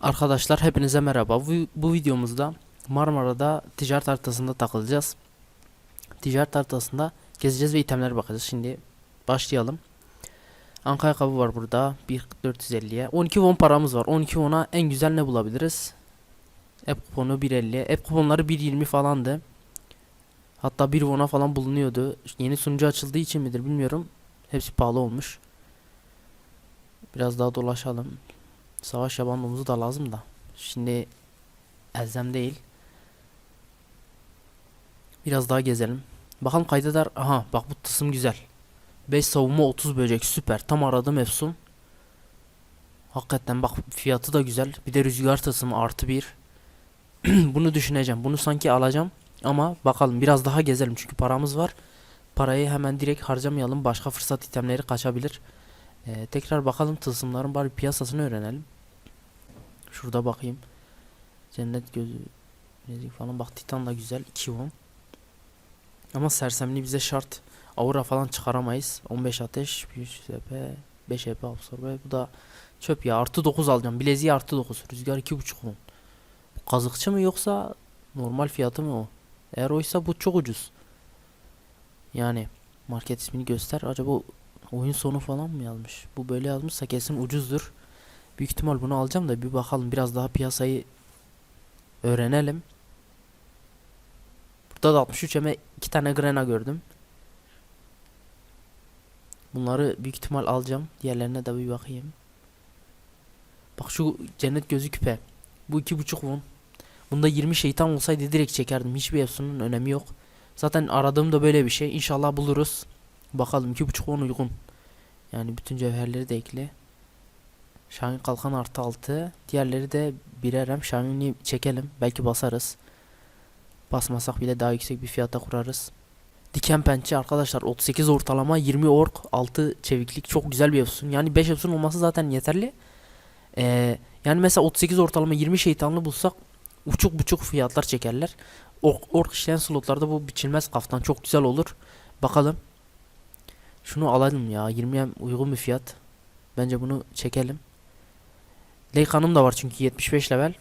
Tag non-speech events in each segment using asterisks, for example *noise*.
Arkadaşlar hepinize merhaba. Bu, bu videomuzda Marmara'da ticaret haritasında takılacağız. Ticaret haritasında gezeceğiz ve itemlere bakacağız. Şimdi başlayalım. Ankara kabı var burada. 1.450'ye. 12 won paramız var. 12 won'a en güzel ne bulabiliriz? App kuponu 1.50. App kuponları 1.20 falandı. Hatta 1 won'a falan bulunuyordu. Yeni sunucu açıldığı için midir bilmiyorum. Hepsi pahalı olmuş. Biraz daha dolaşalım. Savaş yabanımızı da lazım da. Şimdi elzem değil. Biraz daha gezelim. Bakalım kaydeder. Aha bak bu tısım güzel. 5 savunma 30 böcek süper. Tam aradığım efsun. Hakikaten bak fiyatı da güzel. Bir de rüzgar tısımı artı 1. *clears throat* Bunu düşüneceğim. Bunu sanki alacağım. Ama bakalım biraz daha gezelim. Çünkü paramız var. Parayı hemen direkt harcamayalım. Başka fırsat itemleri kaçabilir. Ee, tekrar bakalım tılsımların bari piyasasını öğrenelim. Şurada bakayım. Cennet gözü bilezik falan bak Titan da güzel 2 won. Ama sersemliği bize şart. Aura falan çıkaramayız. 15 ateş, 1 SP, 5 EP absorbe. Bu da çöp ya. Artı 9 alacağım. Bileziği artı 9. Rüzgar 2.5 won. Bu kazıkçı mı yoksa normal fiyatı mı o? Eğer oysa bu çok ucuz. Yani market ismini göster. Acaba oyun sonu falan mı yazmış? Bu böyle yazmışsa kesin ucuzdur. Büyük ihtimal bunu alacağım da bir bakalım biraz daha piyasayı öğrenelim. Burada da 63 eme iki tane grena gördüm. Bunları büyük ihtimal alacağım. Diğerlerine de bir bakayım. Bak şu cennet gözü küpe. Bu iki buçuk won. Bunda 20 şeytan olsaydı direkt çekerdim. Hiçbir efsunun önemi yok. Zaten aradığım da böyle bir şey. İnşallah buluruz. Bakalım iki buçuk won uygun. Yani bütün cevherleri de ekle. Şahin kalkan artı 6. Diğerleri de birer hem Şahin'i çekelim. Belki basarız. Basmasak bile daha yüksek bir fiyata kurarız. Diken pençe arkadaşlar 38 ortalama 20 ork 6 çeviklik çok güzel bir efsun. Yani 5 efsun olması zaten yeterli. Ee, yani mesela 38 ortalama 20 şeytanlı bulsak uçuk buçuk fiyatlar çekerler. Ork, ork işleyen slotlarda bu biçilmez kaftan çok güzel olur. Bakalım. Şunu alalım ya 20'ye uygun bir fiyat. Bence bunu çekelim. Leykan'ım da var çünkü 75 level.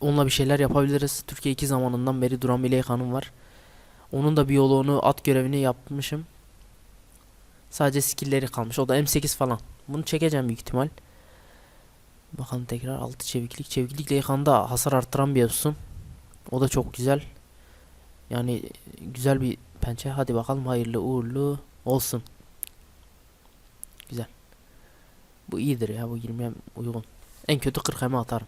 Onunla bir şeyler yapabiliriz. Türkiye 2 zamanından beri duran bir Leykan'ım var. Onun da biyoloğunu at görevini yapmışım. Sadece skill'leri kalmış. O da M8 falan. Bunu çekeceğim büyük ihtimal. Bakalım tekrar 6 çeviklik. Çeviklik Leykan'da hasar arttıran bir yapsın. O da çok güzel. Yani güzel bir pençe. Hadi bakalım hayırlı uğurlu olsun. Güzel. Bu iyidir ya bu 20'ye uygun. En kötü 40 eme atarım.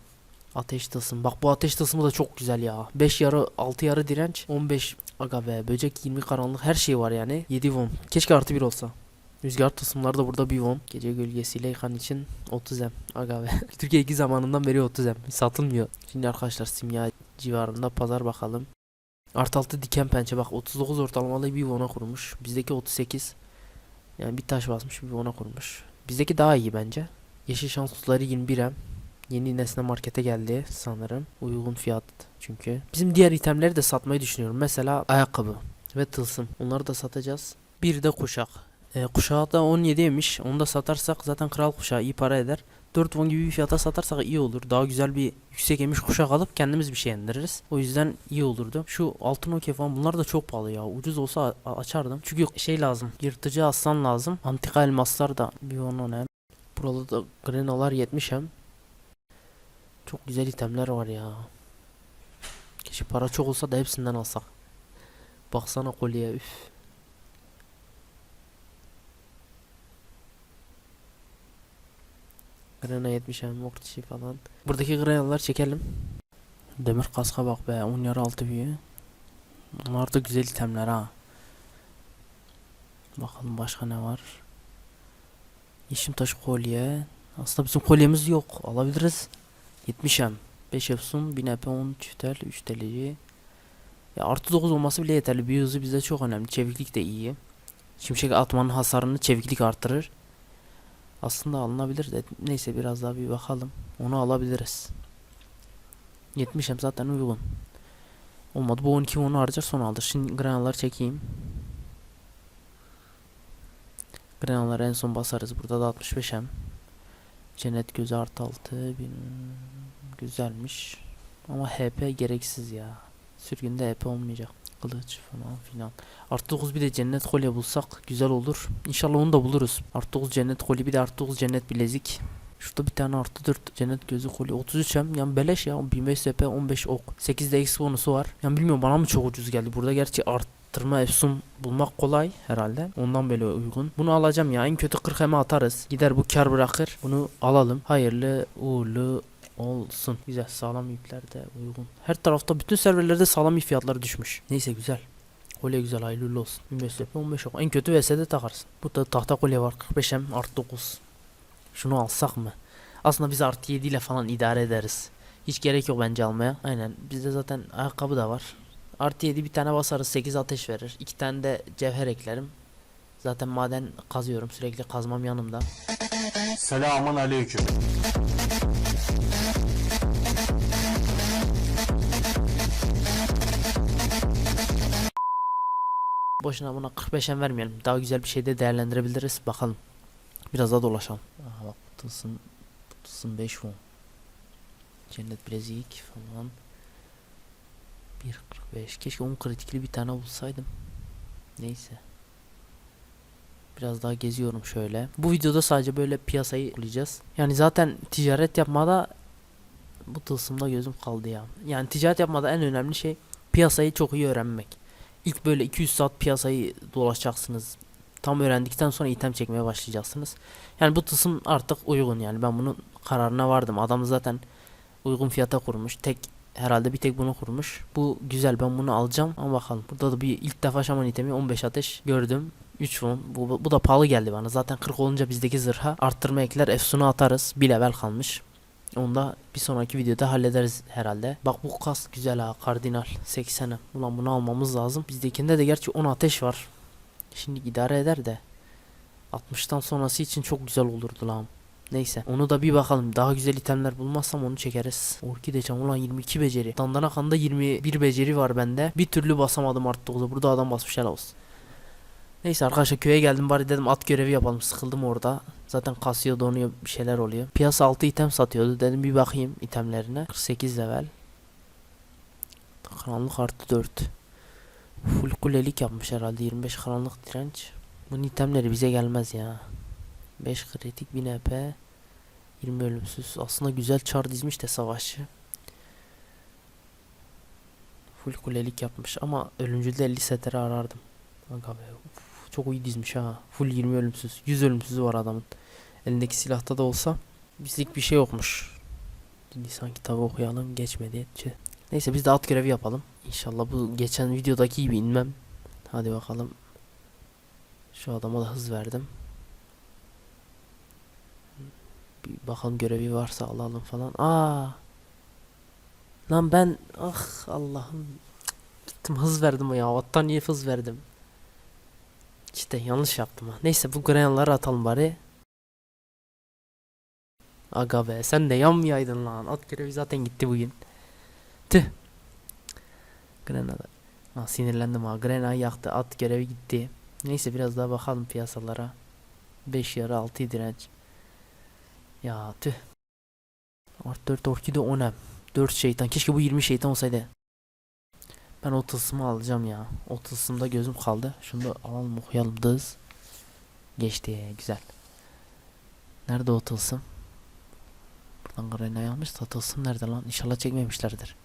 Ateş tılsım. Bak bu ateş tılsımı da çok güzel ya. 5 yarı 6 yarı direnç. 15 aga be böcek 20 karanlık her şey var yani. 7 won. Keşke artı 1 olsa. Rüzgar tılsımları da burada 1 won. Gece gölgesiyle yıkan için 30 em. Aga be. *laughs* Türkiye 2 zamanından beri 30 em. Satılmıyor. Şimdi arkadaşlar simya civarında pazar bakalım. Art altı diken pençe bak 39 ortalamalı bir won'a kurmuş. Bizdeki 38. Yani bir taş basmış bir won'a kurmuş. Bizdeki daha iyi bence. Yeşil şans kutuları 21 em. Yeni nesne markete geldi sanırım. Uygun fiyat çünkü. Bizim diğer itemleri de satmayı düşünüyorum. Mesela ayakkabı ve tılsım. Onları da satacağız. Bir de kuşak. E, kuşağı da 17'ymiş. Onu da satarsak zaten kral kuşağı iyi para eder. 4 won gibi bir fiyata satarsak iyi olur. Daha güzel bir yüksek emiş kuşak alıp kendimiz bir şey indiririz. O yüzden iyi olurdu. Şu altın okey falan bunlar da çok pahalı ya. Ucuz olsa açardım. Çünkü şey lazım. Yırtıcı aslan lazım. Antika elmaslar da bir onu hem. Burada da grenalar 70 hem. Çok güzel itemler var ya. Keşke para çok olsa da hepsinden alsak. Baksana kolye üf. Grena 70 hem mortişi falan. Buradaki grenalar çekelim. Demir kaska bak be 10 yarı altı büyü. Bunlar da güzel itemler ha. Bakalım başka ne var. Yeşim taşı kolye. Aslında bizim kolyemiz yok. Alabiliriz. 70 hem. 5 yapsın. 1000 EP 10 çiftel 3 delici. Ya artı 9 olması bile yeterli. Bir hızı bize çok önemli. Çeviklik de iyi. Şimşek atmanın hasarını çeviklik artırır. Aslında alınabilir de neyse biraz daha bir bakalım. Onu alabiliriz. 70 hem zaten uygun. Olmadı bu 12 onu harcar sonra alır. Şimdi granaları çekeyim. Granaları en son basarız. Burada da 65 hem. Cennet gözü artı altı bin güzelmiş. Ama HP gereksiz ya. Sürgünde HP olmayacak. Kılıç falan filan. Artı 9 bir de cennet kolye bulsak güzel olur. İnşallah onu da buluruz. Artı 9 cennet kolye bir de artı 9 cennet bilezik. Şurada bir tane artı 4 cennet gözü kolye 33 hem yani beleş ya 1500 SP 15 ok 8 de X bonusu var. Yani bilmiyorum bana mı çok ucuz geldi. Burada gerçi arttırma efsun bulmak kolay herhalde. Ondan böyle uygun. Bunu alacağım ya en kötü 40 hem atarız. Gider bu kar bırakır. Bunu alalım. Hayırlı uğurlu olsun. Güzel sağlam ipler de uygun. Her tarafta bütün serverlerde sağlam ip fiyatları düşmüş. Neyse güzel. Kolye güzel hayırlı olsun. 15 SP 15 ok. En kötü VS'de takarsın. Burada tahta kolye var 45 hem artı 9. Şunu alsak mı? Aslında biz artı 7 ile falan idare ederiz. Hiç gerek yok bence almaya. Aynen. Bizde zaten ayakkabı da var. Artı 7 bir tane basarız 8 ateş verir. 2 tane de cevher eklerim. Zaten maden kazıyorum. Sürekli kazmam yanımda. Selamun aleyküm. Boşuna buna 45'en vermeyelim. Daha güzel bir şey de değerlendirebiliriz. Bakalım. Biraz daha dolaşalım. Aha bak tılsım, tılsım 5 won. Cennet bilezik falan. 1.45. Keşke 10 kritikli bir tane bulsaydım. Neyse. Biraz daha geziyorum şöyle. Bu videoda sadece böyle piyasayı kullayacağız. Yani zaten ticaret yapmada bu tılsımda gözüm kaldı ya. Yani ticaret yapmada en önemli şey piyasayı çok iyi öğrenmek. İlk böyle 200 saat piyasayı dolaşacaksınız. Tam öğrendikten sonra item çekmeye başlayacaksınız. Yani bu tılsım artık uygun yani ben bunun kararına vardım. Adam zaten uygun fiyata kurmuş. Tek herhalde bir tek bunu kurmuş. Bu güzel ben bunu alacağım ama bakalım. Burada da bir ilk defa şaman itemi 15 ateş gördüm. 3 won. Bu, bu da pahalı geldi bana. Zaten 40 olunca bizdeki zırha arttırma ekler efsunu atarız. Bir level kalmış. Onu da bir sonraki videoda hallederiz herhalde. Bak bu kas güzel ha kardinal 80'e. Ulan bunu almamız lazım. Bizdekinde de gerçi 10 ateş var. Şimdi idare eder de. 60'tan sonrası için çok güzel olurdu lan. Neyse onu da bir bakalım. Daha güzel itemler bulmazsam onu çekeriz. Orkide çam ulan 22 beceri. Dandana kanda 21 beceri var bende. Bir türlü basamadım artık Burada adam basmış helal olsun. Neyse arkadaşlar köye geldim bari dedim at görevi yapalım. Sıkıldım orada. Zaten kasıyor donuyor bir şeyler oluyor. Piyasa 6 item satıyordu. Dedim bir bakayım itemlerine. 48 level. Karanlık artı 4. Full kulelik yapmış herhalde 25 karanlık direnç. Bunun itemleri bize gelmez ya. 5 kritik 1000 EP 20 ölümsüz. Aslında güzel çar dizmiş de savaşçı. Full kulelik yapmış ama ölümcülde 50 setleri arardım. Aga be. uf, çok iyi dizmiş ha. Full 20 ölümsüz. 100 ölümsüzü var adamın. Elindeki silahta da olsa bizlik bir şey yokmuş. Lisan kitabı okuyalım geçmedi. Tüh. Neyse biz de at görevi yapalım. İnşallah bu geçen videodaki gibi inmem. Hadi bakalım. Şu adama da hız verdim. Bir bakalım görevi varsa alalım falan. Aa. Lan ben ah Allah'ım. Gittim hız verdim ya. Attan niye hız verdim? İşte yanlış yaptım ha. Neyse bu granaları atalım bari. Aga be sen de yan yaydın lan? At görevi zaten gitti bugün. Tüh. Granada. Ha, sinirlendim ha. Grena'yı yaktı. At görevi gitti. Neyse biraz daha bakalım piyasalara. 5 yarı 6 direnç. Ya tüh. Art 4 orkide 10 hem. 4 şeytan. Keşke bu 20 şeytan olsaydı. Ben o tılsımı alacağım ya. O tılsımda gözüm kaldı. Şunu da alalım okuyalım. Dız. Geçti. Güzel. Nerede o tılsım? Buradan Grena'yı almış da tılsım nerede lan? İnşallah çekmemişlerdir.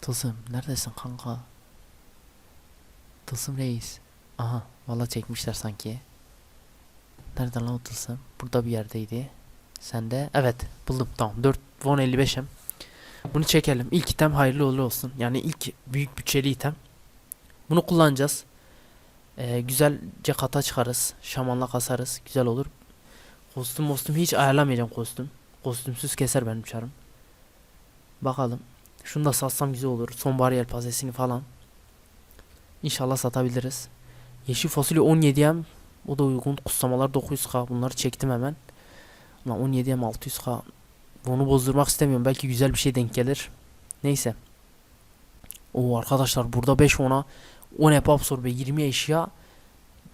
Tılsım neredesin kanka? Tılsım reis. Aha valla çekmişler sanki. Nerede lan o tılsım? Burada bir yerdeydi. Sen de evet buldum tamam 4 won 55'em. Bunu çekelim. İlk item hayırlı uğurlu olsun. Yani ilk büyük bütçeli item. Bunu kullanacağız. Ee, güzelce kata çıkarız. Şamanla kasarız. Güzel olur. Kostüm kostüm hiç ayarlamayacağım kostüm. Kostümsüz keser benim çarım. Bakalım. Şunu da satsam güzel olur. Sonbahar yelpazesini falan. İnşallah satabiliriz. Yeşil fasulye 17'yem. O da uygun. Kutsamalar 900k. Bunları çektim hemen. Ulan 17'yem 600k. Bunu bozdurmak istemiyorum. Belki güzel bir şey denk gelir. Neyse. O arkadaşlar burada 5 ona 10 hep absorbe 20 eşya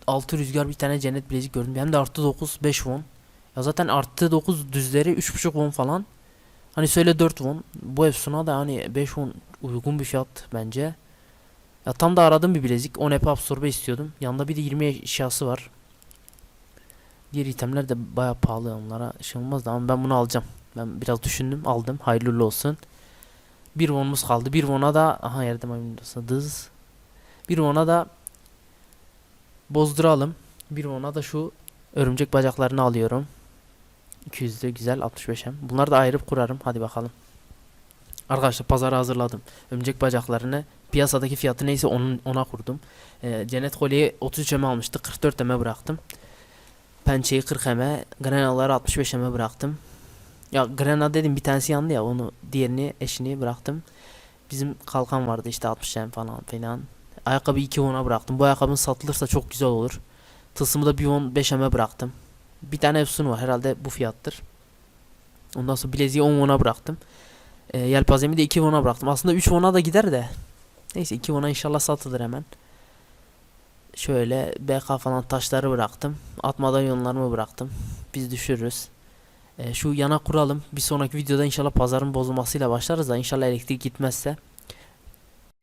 6 rüzgar bir tane cennet bilezik gördüm. Hem de artı 9 5 won. Ya zaten artı 9 düzleri 3.5 won falan. Hani söyle 4 won. Bu Efsun'a da hani 5 won uygun bir fiyat bence. Ya tam da aradığım bir bilezik. 10 EP absorbe istiyordum. Yanında bir de 20 eşyası var. Diğer itemler de baya pahalı onlara şey olmaz da ama ben bunu alacağım. Ben biraz düşündüm aldım. Hayırlı olsun. Bir won'umuz kaldı. Bir won'a da aha yerde maymun dız. Bir won'a da bozduralım. Bir won'a da şu örümcek bacaklarını alıyorum. 200'de güzel 65'em. Bunları da ayırıp kurarım. Hadi bakalım. Arkadaşlar pazara hazırladım. Örümcek bacaklarını piyasadaki fiyatı neyse onun ona kurdum. Ee, cennet kolyeyi 33 eme almıştı. 44 eme bıraktım. Pençeyi 40 eme, grenaları 65 eme bıraktım. Ya grena dedim bir tanesi yandı ya onu diğerini eşini bıraktım. Bizim kalkan vardı işte 60 em falan filan. Ayakkabı 2 ona bıraktım. Bu ayakkabının satılırsa çok güzel olur. Tılsımı da bir 10 5 eme bıraktım. Bir tane efsun var herhalde bu fiyattır. Ondan sonra bileziği 10 ona bıraktım. E, yelpazemi de 2 ona bıraktım. Aslında 3 ona da gider de. Neyse 2 ona inşallah satılır hemen. Şöyle BK falan taşları bıraktım. At madalyonlarımı bıraktım. Biz düşürürüz. E, şu yana kuralım. Bir sonraki videoda inşallah pazarın bozulmasıyla başlarız da inşallah elektrik gitmezse.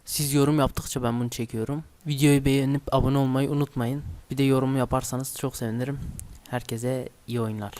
Siz yorum yaptıkça ben bunu çekiyorum. Videoyu beğenip abone olmayı unutmayın. Bir de yorum yaparsanız çok sevinirim. Herkese iyi oyunlar.